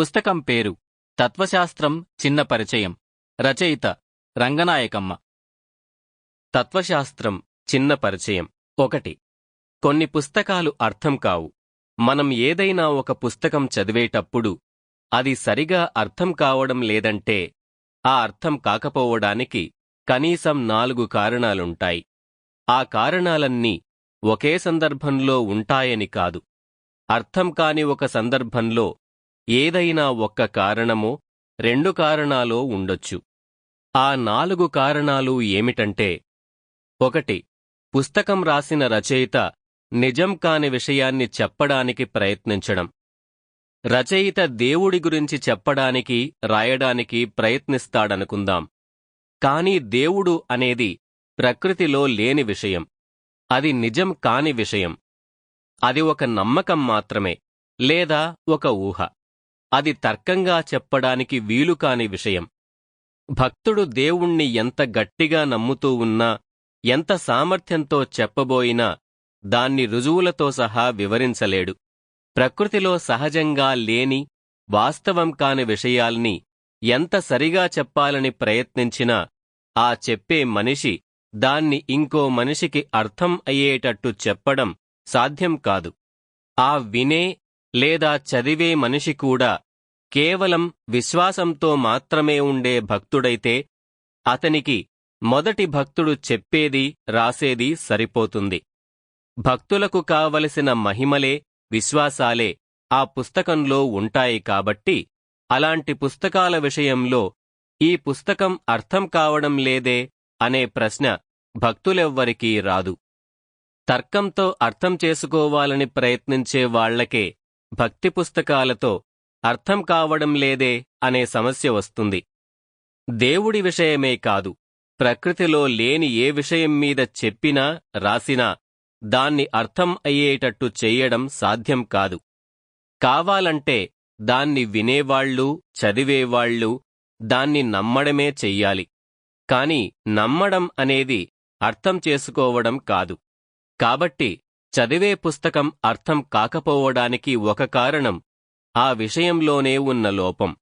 పుస్తకం పేరు తత్వశాస్త్రం చిన్న పరిచయం. రచయిత రంగనాయకమ్మ. తత్వశాస్త్రం చిన్న పరిచయం. ఒకటి. కొన్ని పుస్తకాలు అర్థం కావు. మనం ఏదైనా ఒక పుస్తకం చదివేటప్పుడు అది సరిగా అర్థం కావడం లేదంటే ఆ అర్థం కాకపోవడానికి కనీసం నాలుగు కారణాలుంటాయి. ఆ కారణాలన్నీ ఒకే సందర్భంలో ఉంటాయని కాదు. అర్థం కాని ఒక సందర్భంలో ఏదైనా ఒక్క కారణమో రెండు కారణాలో ఉండొచ్చు. ఆ నాలుగు కారణాలు ఏమిటంటే ఒకటి పుస్తకం రాసిన రచయిత నిజం కాని విషయాన్ని చెప్పడానికి ప్రయత్నించడం. రచయిత దేవుడి గురించి చెప్పడానికి రాయడానికి ప్రయత్నిస్తాడనుకుందాం. కాని దేవుడు అనేది ప్రకృతిలో లేని విషయం. అది నిజం కాని విషయం. అది ఒక నమ్మకం మాత్రమే లేదా ఒక ఊహ. అది తర్కంగా చెప్పడానికి వీలుకాని విషయం. భక్తుడు దేవుణ్ణి ఎంత గట్టిగా నమ్ముతూ ఉన్నా ఎంత సామర్థ్యంతో చెప్పబోయినా దాన్ని రుజువులతో సహా వివరించలేడు. ప్రకృతిలో సహజంగా లేని వాస్తవం కాని విషయాల్ని ఎంత సరిగా చెప్పాలని ప్రయత్నించినా ఆ చెప్పే మనిషి దాన్ని ఇంకో మనిషికి అర్థం అయ్యేటట్టు చెప్పడం సాధ్యం కాదు. ఆ వినే లేదా చదివే మనిషి కూడా కేవలం విశ్వాసంతో మాత్రమే ఉండే భక్తుడైతే అతనికి మొదటి భక్తుడు చెప్పేది రాసేది సరిపోతుంది. భక్తులకు కావలసిన మహిమలే విశ్వాసాలే ఆ పుస్తకంలో ఉంటాయి కాబట్టి అలాంటి పుస్తకాల విషయంలో ఈ పుస్తకం అర్థం కావడం లేదే అనే ప్రశ్న భక్తులెవ్వరికీ రాదు. తర్కంతో అర్థం చేసుకోవాలని ప్రయత్నించే వాళ్ళకే భక్తి పుస్తకాలతో అర్థం కావడం లేదే అనే సమస్య వస్తుంది. దేవుడి విషయమే కాదు ప్రకృతిలో లేని ఏ విషయం మీద చెప్పినా రాసినా దాన్ని అర్థం అయ్యేటట్టు చెయ్యడం సాధ్యం కాదు. కావాలంటే దాన్ని వినేవాళ్ళు చదివేవాళ్ళు దాన్ని నమ్మడమే చెయ్యాలి. కాని నమ్మడం అనేది అర్థం చేసుకోవడం కాదు. కాబట్టి చదివే పుస్తకం అర్థం కాకపోవడానికి ఒక కారణం ఆ విషయంలోనే ఉన్న లోపం.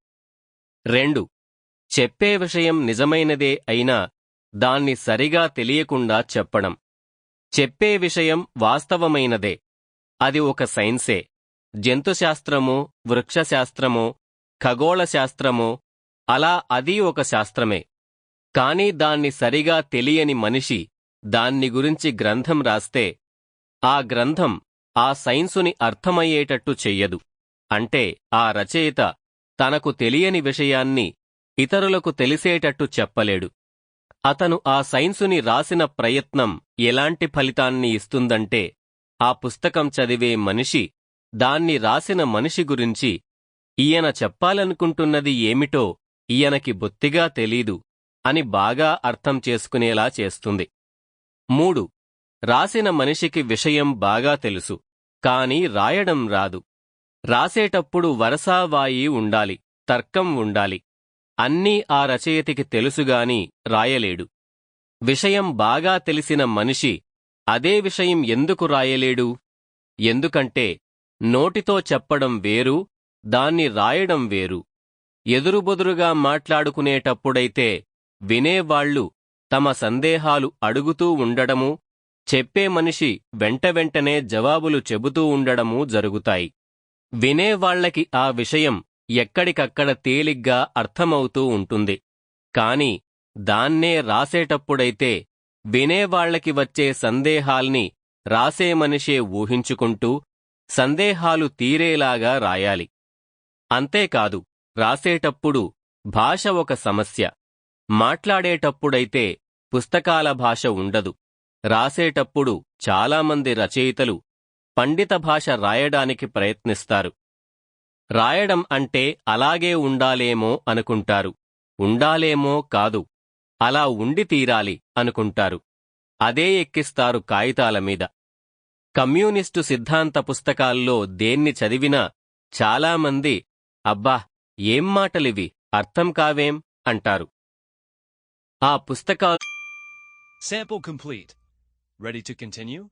రెండు. చెప్పే విషయం నిజమైనదే అయినా దాన్ని సరిగా తెలియకుండా చెప్పడం. చెప్పే విషయం వాస్తవమైనదే. అది ఒక సైన్సే. జంతుశాస్త్రమో వృక్షశాస్త్రమో ఖగోళశాస్త్రమో అలా అది ఒక శాస్త్రమే. కాని దాన్ని సరిగా తెలియని మనిషి దాన్ని గురించి గ్రంథం రాస్తే ఆ గ్రంథం ఆ సైన్సుని అర్థమయ్యేటట్టు చెయ్యదు. అంటే ఆ రచయిత తనకు తెలియని విషయాన్ని ఇతరులకు తెలిసేటట్టు చెప్పలేడు. అతను ఆ సైన్సుని రాసిన ప్రయత్నం ఎలాంటి ఫలితాన్ని ఇస్తుందంటే ఆ పుస్తకం చదివే మనిషి దాన్ని రాసిన మనిషి గురించి ఈయన చెప్పాలనుకుంటున్నది ఏమిటో ఈయనకి బొత్తిగా తెలీదు అని బాగా అర్థం చేసుకునేలా చేస్తుంది. మూడు రాసిన మనిషికి విషయం బాగా తెలుసు కాని రాయడం రాదు. రాసేటప్పుడు వరసావాయి ఉండాలి తర్కం ఉండాలి. అన్నీ ఆ రచయితకి తెలుసుగాని రాయలేడు. విషయం బాగా తెలిసిన మనిషి అదే విషయం ఎందుకు రాయలేడు? ఎందుకంటే నోటితో చెప్పడం వేరు దాన్ని రాయడం వేరు. ఎదురుబొదురుగా మాట్లాడుకునేటప్పుడైతే వినేవాళ్ళు తమ సందేహాలు అడుగుతూ ఉండడము చెప్పే మనిషి వెంట వెంటనే జవాబులు చెబుతూ ఉండడమూ జరుగుతాయి. వినేవాళ్ళకి ఆ విషయం ఎక్కడికక్కడ తేలిగ్గా అర్థమవుతూ ఉంటుంది. కాని దాన్నే రాసేటప్పుడైతే వినేవాళ్ళకి వచ్చే సందేహాల్ని రాసే మనిషే ఊహించుకుంటూ సందేహాలు తీరేలాగా రాయాలి. అంతేకాదు రాసేటప్పుడు భాష ఒక సమస్య. మాట్లాడేటప్పుడైతే పుస్తకాల భాష ఉండదు. రాసేటప్పుడు చాలామంది రచయితలు పండిత భాష రాయడానికి ప్రయత్నిస్తారు. రాయడం అంటే అలాగే ఉండాలేమో అనుకుంటారు. ఉండాలేమో కాదు. అలా ఉండి తీరాలి అనుకుంటారు. అదే ఎక్కిస్తారు కాగితాల మీద. కమ్యూనిస్టు సిద్ధాంత పుస్తకాల్లో దేన్ని చదివినా చాలామంది అబ్బా ఏం మాటలివి? అర్థం కావేం? అంటారు. ఆ పుస్తకాలు Sample complete. Ready to continue?